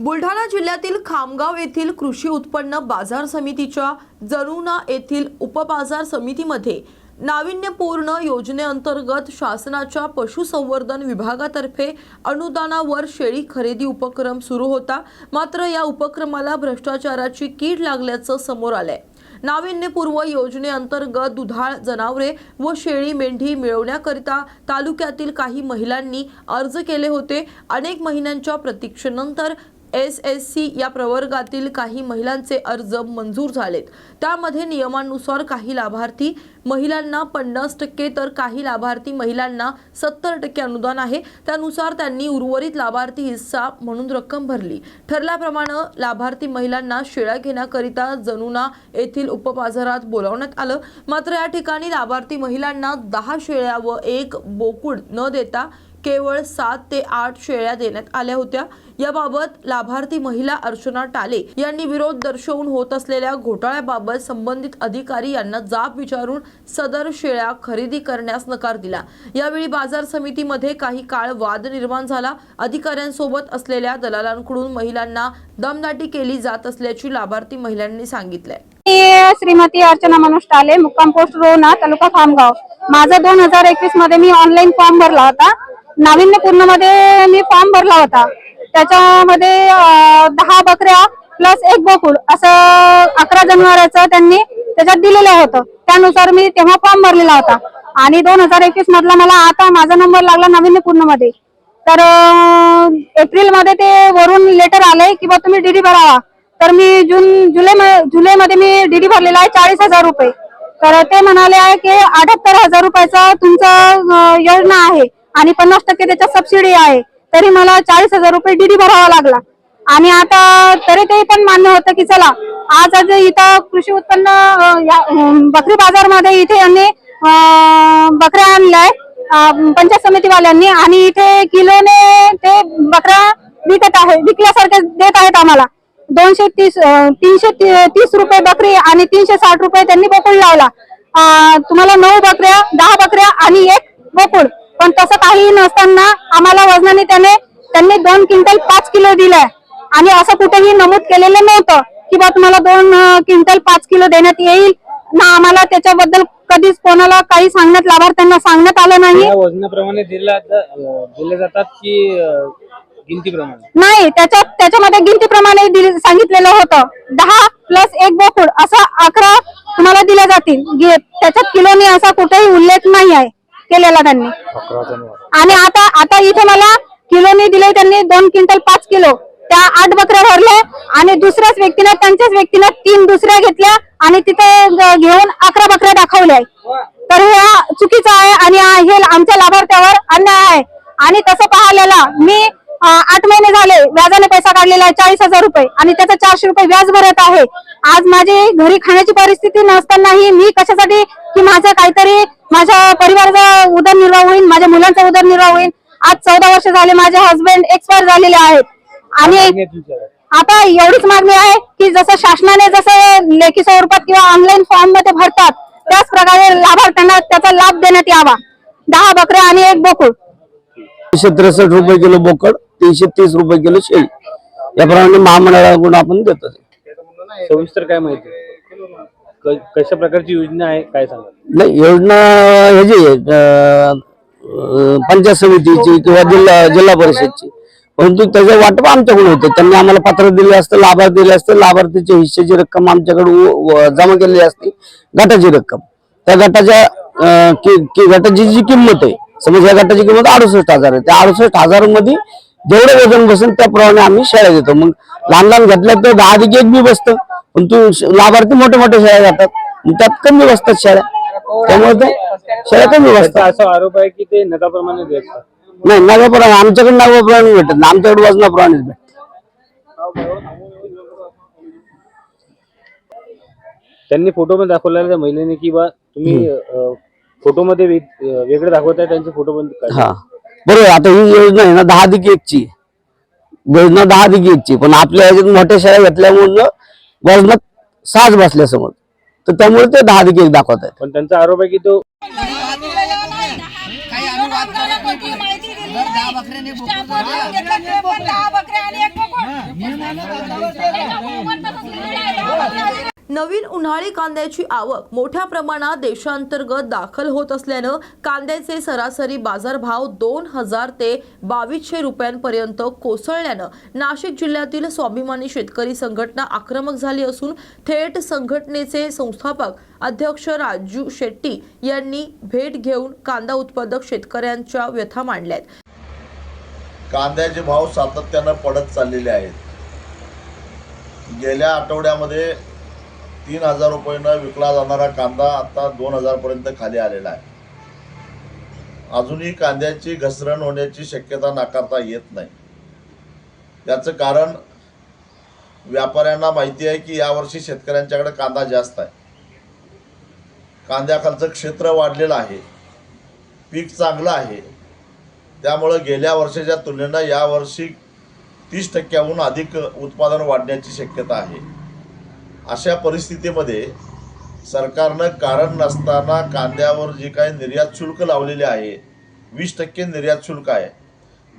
बुलढाणा जिल्ह्यातील खामगाव येथील कृषी उत्पन्न बाजार समितीच्या जरुना येथील उपबाजार समितीमध्ये नाविन्यपूर्ण योजनेअंतर्गत शासनाच्या पशुसंवर्धन विभागातर्फे अनुदानावर शेळी खरेदी उपक्रम सुरू होता. मात्र या उपक्रमाला भ्रष्टाचाराची कीड लागल्याचं समोर आलंय. नाविन्यपूर्व योजनेअंतर्गत दुधाळ जनावरे व शेळी मेंढी मिळवण्याकरिता तालुक्यातील काही महिलांनी अर्ज केले होते. अनेक महिन्यांच्या प्रतीक्षेनंतर एस एस सी या प्रवर्गातील काही महिलांचे अर्ज मंजूर झालेत. त्यामध्ये नियमानुसार काही लाभार्थी महिलांना पन्नास टक्के तर काही लाभार्थी महिलांना सत्तर टक्के अनुदान आहे. त्यानुसार त्यांनी उर्वरित लाभार्थी हिस्सा म्हणून रक्कम भरली. ठरल्याप्रमाणे लाभार्थी महिलांना शेळ्या घेण्याकरिता जनुना येथील उपबाजारात बोलावण्यात आलं. मात्र या ठिकाणी लाभार्थी महिलांना दहा शेळ्या व एक बोकुड न देता केवळ सात ते आठ शेळ्या देण्यात आल्या होत्या. याबाबत लाभार्थी महिला अर्चना टाले यांनी विरोध दर्शवून होत असलेल्या घोटाळ्याबाबत संबंधित अधिकारी यांना जाब विचारून सदर शेळ्या खरेदी करण्यास नकार दिला. यावेळी बाजार समितीमध्ये काही काळ वाद निर्माण झाला. अधिकाऱ्यांसोबत असलेल्या दलालांकडून महिलांना दमदाटी केली जात असल्याची लाभार्थी महिलांनी सांगितलंय. श्रीमती अर्चना मनोज टाले मुक्काम पोस्ट रोना तालुका खामगाव. माझा दोन हजार एकवीसमध्ये मी ऑनलाईन फॉर्म भरला होता. नाविन्यपूर्णमध्ये मी फॉर्म भरला होता. त्याच्यामध्ये दहा बकऱ्या प्लस एक बोकुड असं अकरा जनावरांचं त्यांनी त्याच्यात दिलेलं होतं. त्यानुसार मी तेव्हा फॉर्म भरलेला होता. आणि दोन हजार एकवीस मधला मला आता माझा नंबर लागला नाविन्यपूर्णमध्ये तर एप्रिलमध्ये ते वरून लेटर आलंय की बा तुम्ही डीडी भरावा. तर मी जून जुलै जुलै मध्ये मी डीडी भरलेला आहे चाळीस हजार रुपये. तर ते म्हणाले आहे की अठ्याहत्तर हजार रुपयाचा तुमचा योजना आहे. आणि पन्नास टक्के त्याच्या सबसिडी आहे. तरी मला चाळीस हजार रुपये डीडी भरावा लागला. आणि आता तरी ते पण मान्य होतं की चला आज आज इथं कृषी उत्पन्न या, बकरी बाजारमध्ये इथे यांनी बकऱ्या आणल्याय पंचायत समितीवाल्यांनी आणि इथे किलोने ते बकऱ्या विकत आहे विकल्यासारखे देत आहेत आम्हाला. दोनशे तीस तीनशे ती- तीस रुपये बकरी आणि तीनशे साठ रुपये त्यांनी बोकुड लावला. तुम्हाला नऊ बकऱ्या दहा बकऱ्या आणि एक बोकुड पण तसं काही नसताना आम्हाला वजनाने त्याने त्यांनी दोन क्विंटल पाच किलो दिलाय. आणि असं कुठेही नमूद केलेलं नव्हतं की बा तुम्हाला दोन क्विंटल पाच किलो देण्यात येईल. ना आम्हाला त्याच्याबद्दल कधीच कोणाला काही सांगण्यात लाभार्थ्यांना सांगण्यात आलं नाही. वजनाप्रमाणे दिला जातात की गिनतीप्रमाणे? नाही त्याच्यात त्याच्यामध्ये गिनतीप्रमाणे दिले- सांगितलेलं होतं. दहा प्लस एक बोकुड असा अकरा तुम्हाला दिल्या जातील. त्याच्यात किलोनी असा कुठेही उल्लेख नाही आहे. केलेला त्यांनी. आणि आता आता इथे मला किलोनी दिले त्यांनी दोन क्विंटल पाच किलो. त्या आठ बकऱ्या भरले आणि दुसऱ्याच व्यक्तीने त्यांच्याच व्यक्तीने तीन दुसऱ्या घेतल्या आणि तिथे घेऊन अकरा बकऱ्या दाखवल्या. तर हे चुकीचं आहे आणि हे आमच्या लाभार्थ्यावर अन्याय आहे. आणि तसं पाहिलेला मी आठ महिने झाले व्याजाने पैसा काढलेला आहे चाळीस हजार रुपये. आणि त्याचा चारशे रुपये व्याज भरत आहे. आज माझी घरी खाण्याची परिस्थिती नसतानाही मी कशासाठी की माझं काहीतरी माझ्या परिवाराचा उदरनिर्वाह होईल माझ्या मुलांचा उदरनिर्वाह होईल. आज चौदा वर्ष झाले माझे हसबंड एक्सपायर झालेले आहेत. आणि आता एवढीच मागणी आहे की जसं शासनाने जसं लेखी स्वरूपात किंवा ऑनलाईन फॉर्ममध्ये भरतात त्याच प्रकारे लाभार्थ्यांना त्याचा लाभ देण्यात यावा. दहा बकऱ्या आणि एक बोकुड. तीनशे त्रेसष्ट रुपये किलो बोकड. तीनशे तीस रुपये किलो शेळी. याप्रमाणे महामंडळाकडून आपण देतो. सविस्तर काय माहिती? क- कशा प्रकारची योजना आहे? काय सांगा नाही योजना ह्याची आहे, अं, अं, पंचायत समितीची किंवा जिल्हा जिल्हा परिषदची. परंतु त्याचं वाटप आमच्याकडून होतं. त्यांनी आम्हाला पत्र दिले असतं लाभार्थी दिले असते. लाभार्थीच्या हिश्श्याची रक्कम आमच्याकडे व- व- जमा केलेली असते. गटाची रक्कम. त्या गटाच्या अं, कि- कि- गटाची जी किंमत आहे समज या गटाची किंमत अडुसष्ट हजार आहे. त्या अडुसष्ट हजारमध्ये जेवढं वजन बसेल त्याप्रमाणे आम्ही शेळ्या देतो. मग लहान लहान घेतल्या तर दहा अधिक एक बी बसतं. पण तू लाभार्थी मोठ्या मोठ्या शेळ्या घेतात मग त्यात कमी बसतात शेळ्या. त्यामुळे ते शेळ्या कमी त्याचा बसतात असा आरोप आहे की ते नकाप्रमाणे देतात नाही नगाप्रमाणे आमच्याकडे नगाप्रमाणे भेटत नाही. आमच्याकडे वजनाप्रमाणेच भेटत. त्यांनी फोटो मध्ये दाखवलेल्या त्या महिलेने की बा तुम्ही फोटो मध्ये वेग- अं, वेगळे दाखवताय त्यांचे फोटो पण काढले. हा. बरोबर आता ही योजना आहे ना दहा दिक एकची. योजना दहा दिक एकची. पण आपल्या ह्याच्यात मोठ्या शाळा घेतल्यामुळे वजनात साज बसल्या समोर. तर त्यामुळे ते दहा दिक एक दाखवत आहेत. पण त्यांचा आरोप आहे की तो दहा बकऱ्या आणि एक नवीन उन्हाळी कांद्याची आवक मोठ्या प्रमाणात देशांतर्गत दाखल होत असल्यानं कांद्याचे सरासरी बाजारभाव दोन हजार ते बावीसशे रुपयांपर्यंत कोसळल्यानं नाशिक जिल्ह्यातील स्वाभिमानी शेतकरी संघटना आक्रमक झाली असून थेट संघटनेचे संस्थापक अध्यक्ष राजू शेट्टी यांनी भेट घेऊन कांदा उत्पादक शेतकऱ्यांच्या व्यथा मांडल्यात. कांद्याचे भाव सातत्यानं पडत चाललेले आहेत. गेल्या आठवड्यामध्ये तीन हजार रुपयानं विकला जाणारा कांदा आता दोन हजारपर्यंत खाली आलेला आहे. अजूनही कांद्याची घसरण होण्याची शक्यता नाकारता येत नाही. याचं कारण व्यापाऱ्यांना माहिती आहे की यावर्षी शेतकऱ्यांच्याकडे कांदा जास्त आहे. कांद्याखालचं क्षेत्र वाढलेलं आहे. पीक चांगलं आहे. त्यामुळं गेल्या वर्षाच्या तुलनेनं यावर्षी तीस टक्क्याहून अधिक उत्पादन वाढण्याची शक्यता आहे. अशा परिस्थितीमध्ये सरकारनं कारण नसताना कांद्यावर जी काही निर्यात शुल्क लावलेले आहे वीस टक्के निर्यात शुल्क आहे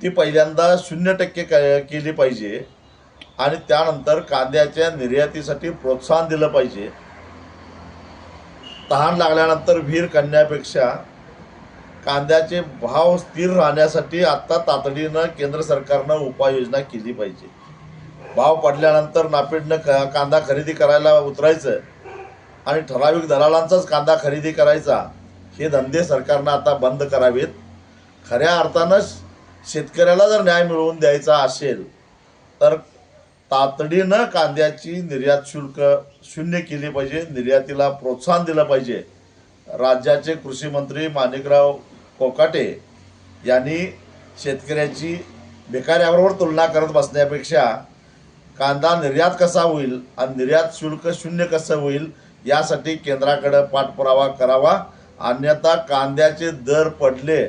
ती पहिल्यांदा शून्य टक्के क केली पाहिजे आणि त्यानंतर कांद्याच्या निर्यातीसाठी प्रोत्साहन दिलं पाहिजे. तहान लागल्यानंतर विहीर करण्यापेक्षा कांद्याचे भाव स्थिर राहण्यासाठी आत्ता तातडीनं केंद्र सरकारनं उपाययोजना केली पाहिजे. भाव पडल्यानंतर नापीडनं क कांदा खरेदी करायला उतरायचं आणि ठराविक दलालांचाच कांदा खरेदी करायचा हे धंदे सरकारनं आता बंद करावेत. खऱ्या अर्थानं शेतकऱ्याला जर न्याय मिळवून द्यायचा असेल तर तातडीनं कांद्याची निर्यात शुल्क शून्य केली पाहिजे निर्यातीला प्रोत्साहन दिलं पाहिजे. राज्याचे कृषी मंत्री माणिकराव कोकाटे यांनी शेतकऱ्याची बेकाऱ्याबरोबर तुलना करत बसण्यापेक्षा कांदा निर्यात कसा होईल आणि निर्यात शुल्क शून्य कसं होईल यासाठी केंद्राकडे पाठपुरावा करावा. अन्यथा कांद्याचे दर पडले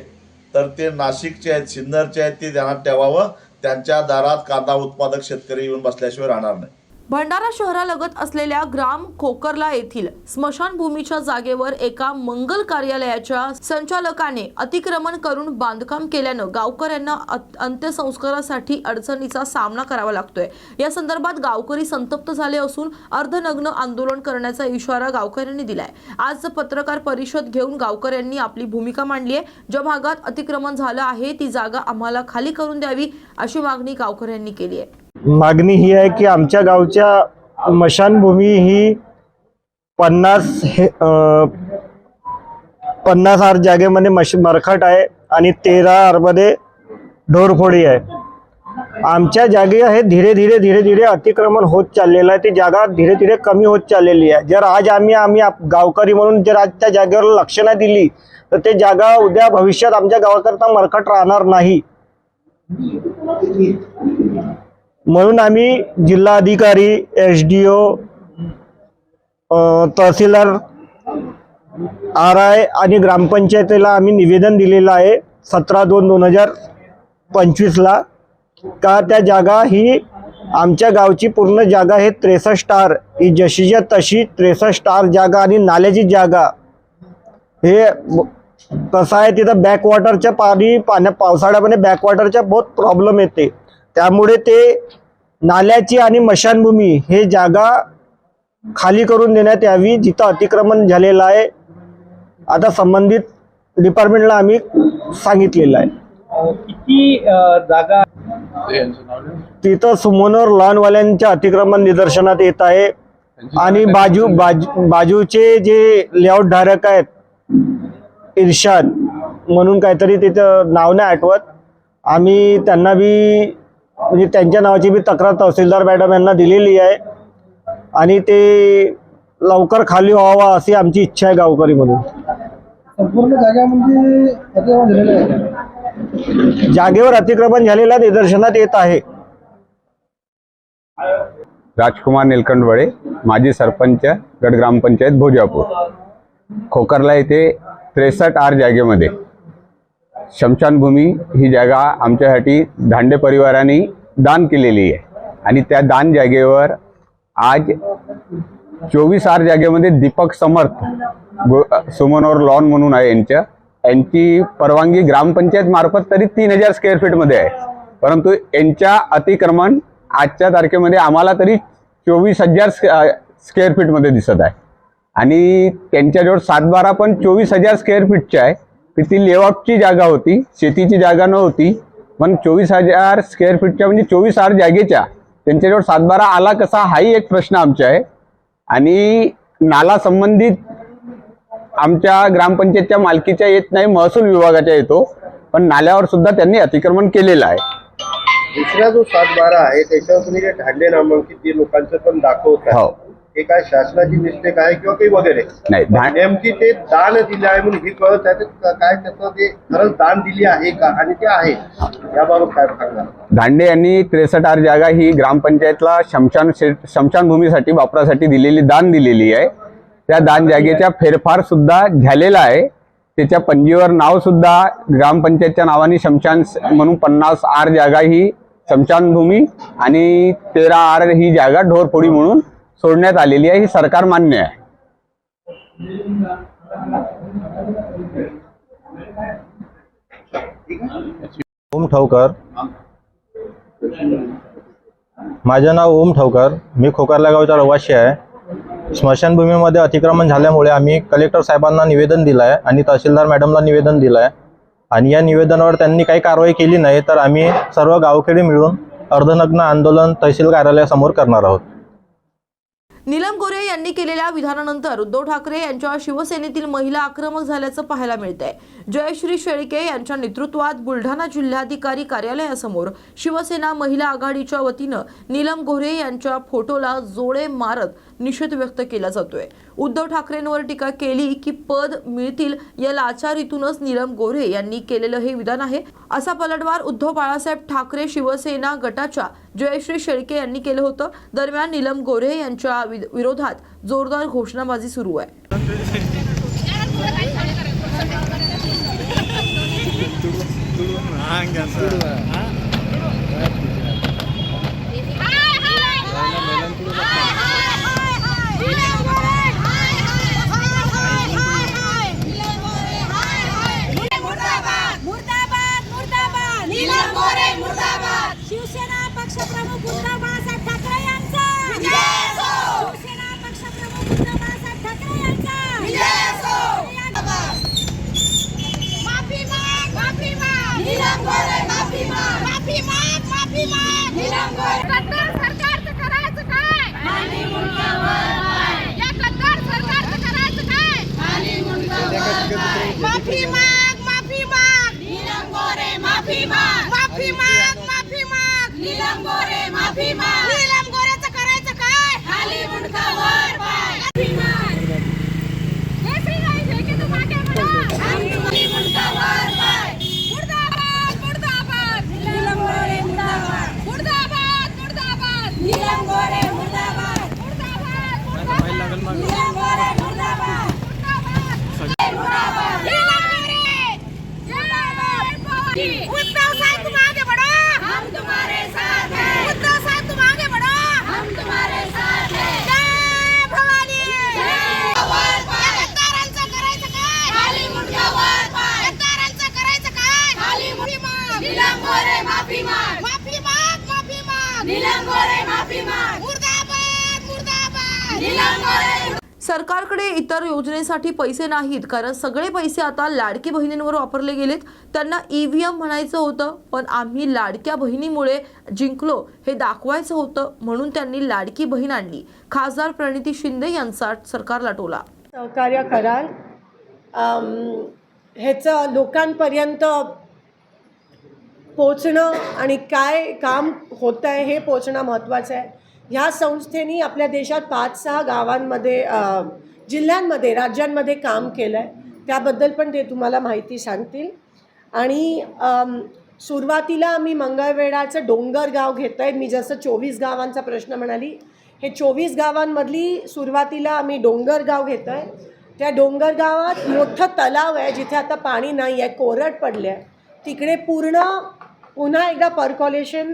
तर ते नाशिकचे आहेत सिन्नरचे आहेत ते ध्यानात ठेवावं. त्यांच्या दारात कांदा उत्पादक शेतकरी येऊन बसल्याशिवाय राहणार नाही. भंडारा शहरालगत असलेल्या ग्राम खोकरला येथील स्मशानभूमीच्या जागेवर एका मंगल कार्यालयाच्या संचालकाने अतिक्रमण करून बांधकाम केल्यानं गावकऱ्यांना अंत्यसंस्कारासाठी अडचणीचा सामना करावा लागतोय. या संदर्भात गावकरी संतप्त झाले असून अर्धनग्न आंदोलन करण्याचा इशारा गावकऱ्यांनी दिलाय. आज पत्रकार परिषद घेऊन गावकऱ्यांनी आपली भूमिका मांडली आहे. ज्या भागात अतिक्रमण झालं आहे ती जागा आम्हाला खाली करून द्यावी अशी मागणी गावकऱ्यांनी केली आहे. मागणी ही आहे की आमच्या गावच्या मशानभूमी ही पन्नास हे पन्नास आर जागेमध्ये मश मरखट आहे आणि तेरा आरमध्ये ढोरफोडी आहे. आमच्या जागे हे धीरे धीरे धीरे धीरे अतिक्रमण होत चाललेलं आहे. ती जागा धीरे धीरे कमी होत चाललेली आहे. जर आज आम्ही आम्ही गावकरी म्हणून जर आज त्या जागेवर लक्ष नाही दिली तर ते जागा उद्या भविष्यात आमच्या गावाकरता मरकट राहणार नाही. म्हणून आम्ही जिल्हाधिकारी एस डी ओ तहसीलदार आर आय आणि ग्रामपंचायतीला आम्ही निवेदन दिलेलं आहे सतरा दोन दोन हजार पंचवीसला. का त्या जागा ही आमच्या गावची पूर्ण जागा हे त्रेसष्ट आर ही जशीच्या तशी त्रेसष्ट आर जागा आणि नाल्याची जागा. हे कसं आहे तिथं बॅकवॉटरच्या पाणी पाण्या पावसाळ्यामध्ये बॅकवॉटरच्या बहुत प्रॉब्लेम येते. त्यामुळे ते नाल्याची आणि मशानभूमी हे जागा खाली करून देण्यात यावी जिथं अतिक्रमण झालेलं आहे. आता संबंधित डिपार्टमेंटला आम्ही सांगितलेलं आहे. किती जागा तिथं सुमनोर लहानवाल्यांच्या अतिक्रमण निदर्शनात येत आहे. आणि बाजू बाजू बाजूचे जे लेआउट धारक आहेत इर्शाद म्हणून काहीतरी तिथं नाव नाही आठवत. आम्ही त्यांना बी म्हणजे त्यांच्या नावाची बी तक्रार तहसीलदार मॅडम यांना दिलेली आहे. आणि ते लवकर खाली व्हावा अशी आमची इच्छा आहे गावकरी म्हणून. संपूर्ण जागा म्हणजे अतिक्रमण झालेलं आहे जागेवर अतिक्रमण झालेल्या निदर्शनात येत आहे. राजकुमार निलकंठवडे माजी सरपंच गट ग्रामपंचायत भोजापूर. खोकरला येथे त्रेसष्ट आर जागेमध्ये शमशानभूमी ही जागा आमच्यासाठी धांडे परिवाराने दान केलेली आहे. आणि त्या दान जागेवर आज चोवीस आर जागेमध्ये दीपक समर्थ गो- सुमनोर लॉन म्हणून आहे यांच्या. यांची परवानगी ग्रामपंचायत मार्फत तरी तीन हजार स्क्वेअर फीटमध्ये आहे. परंतु यांच्या अतिक्रमण आजच्या तारखेमध्ये आम्हाला तरी चोवीस हजार स्क्वेअर फीटमध्ये दिसत आहे. आणि त्यांच्याजवळ सातबारा पण चोवीस हजार स्क्वेअर फीटचे आहे. तर ती लेआउटची जागा होती शेतीची जागा नव्हती पण चोवीस हजार स्क्वेअर फीटच्या म्हणजे चोवीस आर जागेच्या त्यांच्याजवळ सातबारा आला कसा हाही एक प्रश्न आमचा आहे आणि नाला संबंधित आमच्या ग्रामपंचायतच्या मालकीच्या येत नाही महसूल विभागाच्या येतो पण नाल्यावर सुद्धा त्यांनी अतिक्रमण केलेलं आहे दुसरा जो सात बारा आहे त्याच्यावर तुम्ही जे ढाडले नामांकित जे लोकांचं पण दाखवत हो. ते काय शासनाची मिस्टेक आहे किंवा काही वगैरे? नाही नेमकी ते दान दिले आहे म्हणून हे कळत आहे काय त्याचं ते खरंच दान दिली आहे का? आणि ते आहे. याबाबत काय सांगणार धांडे यांनी त्रेसष्ट आर जागा ही ग्रामपंचायतला शमशान शे- शमशानभूमीसाठी वापरासाठी दिलेली दान दिलेली आहे. त्या दान जागेचा फेरफार सुद्धा झालेला आहे. त्याच्या पंजीवर नाव सुद्धा ग्रामपंचायतच्या नावाने शमशान म्हणून पन्नास आर जागा ही शमशानभूमी आणि तेरा आर ही जागा ढोरफोडी म्हणून सोडण्यात आलेली आहे ही सरकार मान्य आहे. ओम ठावकर माझं नाव ओम ठावकर मी खोकारला गावचा रहिवासी आहे. स्मशानभूमीमध्ये अतिक्रमण झाल्यामुळे आम्ही कलेक्टर साहेबांना निवेदन दिलं आहे आणि तहसीलदार मॅडमला निवेदन दिलं आहे आणि या निवेदनावर त्यांनी काही कारवाई केली नाही तर आम्ही सर्व गावखेडी मिळून अर्धनग्न आंदोलन तहसील कार्यालयासमोर करणार आहोत. नीलम गोरे यांनी केलेल्या विधानानंतर उद्धव ठाकरे यांच्या शिवसेनेतील महिला आक्रमक झाल्याचं पाहायला मिळतंय. जयश्री शेळके यांच्या नेतृत्वात बुलढाणा जिल्हाधिकारी कार्यालयासमोर शिवसेना महिला आघाडीच्या वतीनं नीलम गोरे यांच्या फोटोला जोडे मारत निषेध व्यक्त केला जातोय. उद्धव ठाकरेंवर टीका केली की पद मिळतील या लाचारीतूनच नीलम गोरे यांनी केलेलं हे विधान आहे. असा पलटवार उद्धव बाळासाहेब ठाकरे शिवसेना गटाच्या जयश्री शेळके यांनी केलं होतं. दरम्यान नीलम गोरे यांच्या वि- विरोधात जोरदार घोषणाबाजी सुरू आहे मुर्दाबाद मुर्दाबाद नीलम गोरे मुर्दाबाद शिवसेना पक्षप्रमुख उद्धव बाळासाहेब ठाकरे यांचा! शिवसेना पक्षप्रमुख उद्धव बाळासाहेब ठाकरे यांचा! माफी माग माफी माग! नीलम गोरे माफी माग! माफी माग माफी माग! नीलम गोरे गद्दार सरकारचं करायचं काय? या गद्दार सरकारचं करायचं काय? माफी माग माफी माग! नीलम गोरे माफी माग! माफी माग माफी माग! नीलम गोरे नीलम गोरेचं करायचं काय खाली मुंडका वर पाय माग जय श्री राम जय की आगे बढ़ो हम तुम्हारी मुंडका वर पाय मुर्दाबाद मुर्दाबाद नीलम गोरे मुर्दाबाद मुर्दाबाद मुर्दाबाद नीलम गोरे मुर्दाबाद मुर्दाबाद मुर्दाबाद नीलम गोरे मुर्दाबाद उद्धव साहब तुम आगे बढ़ो हम तुम्हारे साथ हैं उद्धव साहब तुम आगे बढ़ो हम तुम्हारे साथ हैं जय भवानी गद्दारांचं करायचं काय खाली मुंडका वर पाय गद्दारांचं करायचं काय खाली मुंडी माग नीलम गोरे माफी माग माफी माग माफी माग नीलम गोरे माफी माग. मुर्दाबाद मुर्दाबाद. नीलम गोरे सरकारकडे इतर योजनेसाठी पैसे नाहीत कारण सगळे पैसे आता लाडकी बहिणींवर वापरले गेलेत. त्यांना ईव्हीएम म्हणायचं होतं पण आम्ही लाडक्या बहिणीमुळे जिंकलो हे दाखवायचं होतं म्हणून त्यांनी लाडकी बहीण आणली. खासदार प्रणिती शिंदे यांचा सरकारला टोला. सहकार्य कराल. ह्याचं लोकांपर्यंत पोचणं आणि काय काम होतं आहे हे पोचणं महत्त्वाचं आहे. ह्या संस्थेनी आपल्या देशात पाच सहा गावांमध्ये जिल्ह्यांमध्ये राज्यांमध्ये काम केलं आहे त्याबद्दल पण ते तुम्हाला माहिती सांगतील. आणि सुरुवातीला आम्ही मंगळवेढाचं डोंगर गाव घेतो आहे मी जसं चोवीस गावांचा प्रश्न म्हणाली हे चोवीस गावांमधली सुरुवातीला आम्ही डोंगर गाव घेतो आहे त्या डोंगर गावात मोठं तलाव आहे जिथे आता पाणी नाही आहे कोरड पडलं आहे तिकडे पूर्ण पुन्हा एकदा पर्कॉलेशन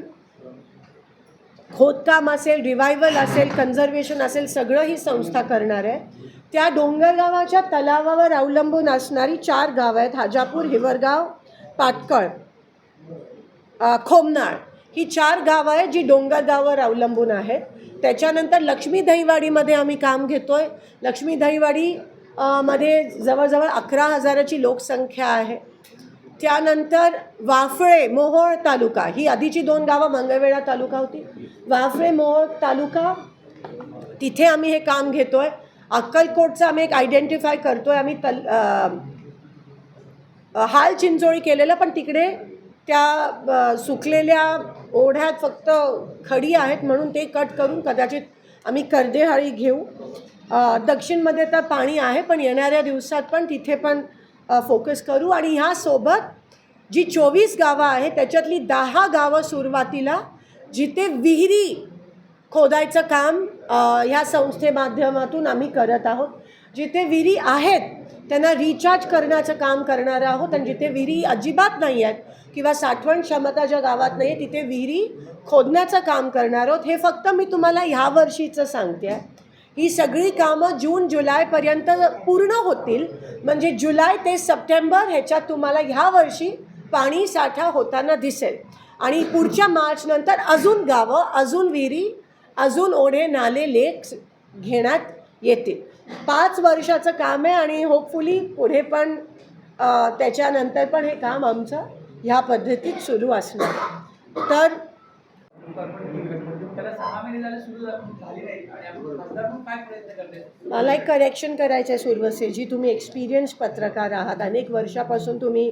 खोदकाम असेल रिवायवल असेल कन्झर्वेशन असेल सगळं ही संस्था करणार आहे. त्या डोंगरगावाच्या तलावावर अवलंबून असणारी चार गावं आहेत हाजापूर हिवरगाव पाटकळ खोमनाळ. ही चार गावं आहेत जी डोंगरगावावर अवलंबून आहेत. त्याच्यानंतर लक्ष्मी दहीवाडीमध्ये आम्ही काम घेतो आहे लक्ष्मी दहीवाडी मध्ये जवळजवळ अकरा हजाराची लोकसंख्या आहे. त्यानंतर वाफळे मोहोळ तालुका ही आधीची दोन गावं मंगळवेढा तालुका होती. वाफळे मोहोळ तालुका तिथे आम्ही हे काम घेतो आहे अक्कलकोटचं आम्ही एक आयडेंटिफाय करतो आहे आम्ही तल हाल चिंचोळी केलेलं पण तिकडे त्या सुकलेल्या ओढ्यात फक्त खडी आहेत म्हणून ते कट करून कदाचित आम्ही कर्देहाळी घेऊ. दक्षिणमध्ये तर पाणी आहे पण येणाऱ्या दिवसात पण तिथे पण फोकस करू आणि ह्यासोबत जी चोवीस गावं आहेत त्याच्यातली दहा गावं सुरुवातीला जिथे विहिरी खोदायचं काम ह्या संस्थे माध्यमातून आम्ही करत आहोत. जिथे विहिरी आहेत त्यांना रिचार्ज करण्याचं काम करणार आहोत आणि जिथे विहिरी अजिबात नाही आहेत किंवा साठवण क्षमता ज्या गावात नाही आहे तिथे विहिरी खोदण्याचं काम करणार आहोत. हे फक्त मी तुम्हाला ह्या वर्षीचं सांगते. आहे ही सगळी कामं जून जुलैपर्यंत पूर्ण होतील. म्हणजे जुलै ते सप्टेंबर ह्याच्यात तुम्हाला ह्या वर्षी पाणी साठा होताना दिसेल. आणि पुढच्या मार्चनंतर अजून गावं अजून विहिरी अजून ओढे नाले लेक घेण्यात येतील. पाच वर्षाचं काम आहे आणि होपफुली पुढे पण त्याच्यानंतर पण हे काम आमचं ह्या पद्धतीत सुरू असणार. तर मला एक करेक्शन करायचं आहे सुरवसेजी तुम्ही एक्सपिरियन्स पत्रकार आहात अनेक वर्षापासून तुम्ही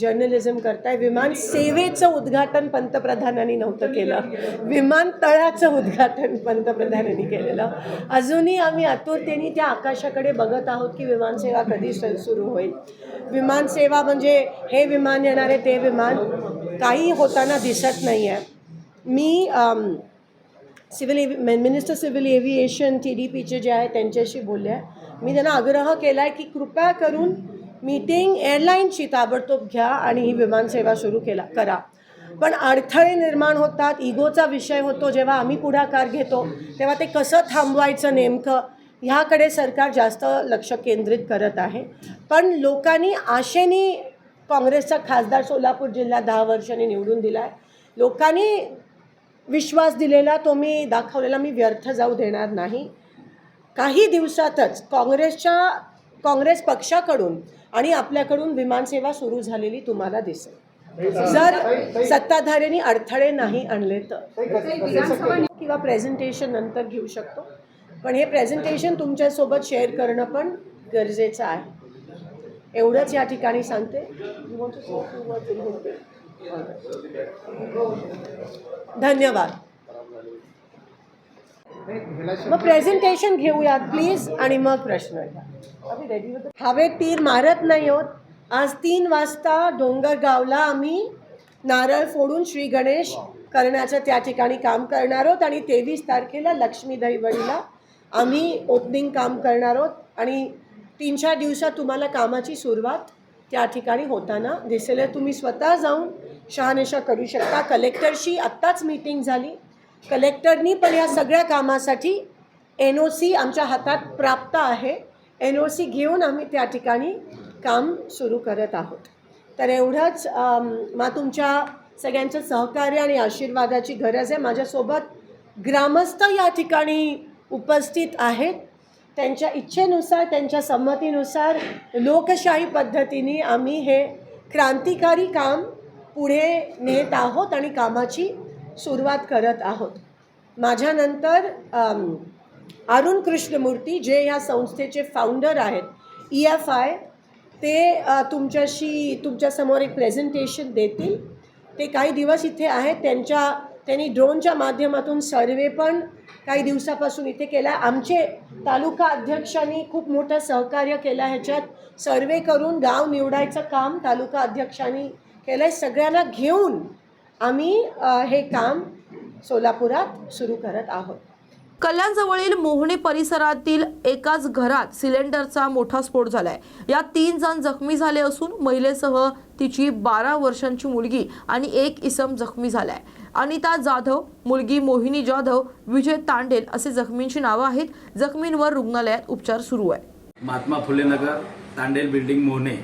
जर्नलिझम करताय. विमान सेवेचं उद्घाटन पंतप्रधानांनी नव्हतं केलं. विमानतळाचं उद्घाटन पंतप्रधानांनी केलेलं. अजूनही आम्ही आतुरतेने त्या आकाशाकडे बघत आहोत की विमानसेवा कधी सुरू होईल. विमानसेवा म्हणजे हे विमान येणारे ते विमान काही होताना दिसत नाही आहे मी civil एव्हि minister civil aviation T D पीचे जे आहे त्यांच्याशी बोलले आहे. मी त्यांना आग्रह केला आहे की कृपया करून मीटिंग एअरलाईनशी ताबडतोब घ्या आणि ही विमानसेवा सुरू केला करा. पण अडथळे निर्माण होतात इगोचा विषय होतो जेव्हा आम्ही पुढाकार घेतो तेव्हा ते कसं थांबवायचं नेमकं ह्याकडे सरकार जास्त लक्ष केंद्रित करत आहे. पण लोकांनी आशेने काँग्रेसचा खासदार सोलापूर जिल्हा दहा वर्षांनी निवडून दिला आहे लोकांनी विश्वास दिलेला तो मी दाखवलेला मी व्यर्थ जाऊ देणार नाही. काही दिवसातच काँग्रेसच्या काँग्रेस पक्षाकडून आणि आपल्याकडून विमानसेवा सुरू झालेली तुम्हाला दिसेल. जर सत्ताधाऱ्यांनी अडथळे नाही आणले तर. किंवा प्रेझेंटेशन नंतर घेऊ शकतो. पण हे प्रेझेंटेशन तुमच्यासोबत शेअर करणं पण गरजेचं आहे. एवढंच या ठिकाणी सांगते. धन्यवाद. मग प्रेझेंटेशन घेऊयात प्लीज आणि मग प्रश्न घ्या. तीर मारत नाही होत. आज तीन वाजता डोंगरगावला आम्ही नारळ फोडून श्री गणेश करण्याचं त्या ठिकाणी काम करणार आहोत आणि तेवीस तारखेला लक्ष्मी दहिवडीला आम्ही ओपनिंग काम करणार आहोत. आणि तीन चार दिवसात तुम्हाला कामाची सुरुवात त्या ठिकाणी होताना दिसेल. तुम्ही स्वतः जाऊन शहानिशा करू शकता. कलेक्टरशी आत्ताच मीटिंग झाली. कलेक्टरनी पण या सगळ्या कामासाठी एन ओ सी आमच्या हातात प्राप्त आहे. एन ओ सी घेऊन आम्ही त्या ठिकाणी काम सुरू करत आहोत. तर एवढंच मा मग तुमच्या सगळ्यांचं सहकार्य आणि आशीर्वादाची गरज आहे. माझ्यासोबत ग्रामस्थ या ठिकाणी उपस्थित आहेत. त्यांच्या इच्छेनुसार त्यांच्या संमतीनुसार लोकशाही पद्धतीने आम्ही हे क्रांतिकारी काम पुढे नेत आहोत आणि कामाची सुरुवात करत आहोत. माझ्यानंतर अरुण कृष्णमूर्ती जे या संस्थेचे फाउंडर आहेत ई एफ आय ते तुमच्याशी तुमच्यासमोर एक प्रेझेंटेशन देतील. ते काही दिवस इथे आहेत. त्यांच्या त्यांनी ड्रोनच्या माध्यमातून सर्वे पण काही दिवसापासून इथे केला. आमचे तालुका अध्यक्षांनी खूप मोठं सहकार्य केलं ह्याच्यात. सर्वे करून गाव निवडायचं काम तालुका अध्यक्षांनी केलं आहे सगळ्यांना घेऊन आम्ही हे काम सोलापुरात सुरू करत आहोत. कल्याणजवळील मोहणे परिसरातील एकाच घरात सिलेंडरचा मोठा स्फोट झालाय. यात तीन जण जखमी झाले असून महिलेसह तिची बारा वर्षांची मुलगी आणि एक इसम जखमी झालाय. अनिता जाधव मुलगी मोहिनी जाधव विजय तांडेल असे जखमींची नावं आहेत. जखमींवर रुग्णालयात उपचार सुरू आहे. महात्मा फुले नगर तांडेल बिल्डिंग मोहने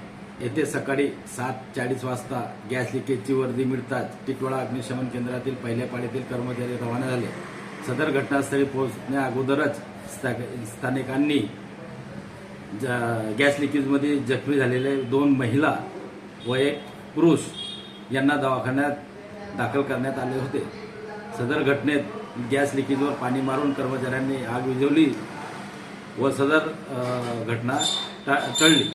येथे सकाळी सात चाळीस वाजता गॅस लिकेजची वर्दी मिळताच टिटवाळा अग्निशमन केंद्रातील पहिल्या पाळीतील कर्मचारी रवाना झाले. सदर घटनास्थळी पोहोचण्या अगोदरच स्थानिकांनी गॅस लिकेजमध्ये जखमी झालेले दोन महिला व एक पुरुष यांना दवाखान्यात दाखल करण्यात आले होते. सदर घटनेत गॅस लिकेजवर पाणी मारून कर्मचाऱ्यांनी आग विझवली व सदर घटना टा- टळली.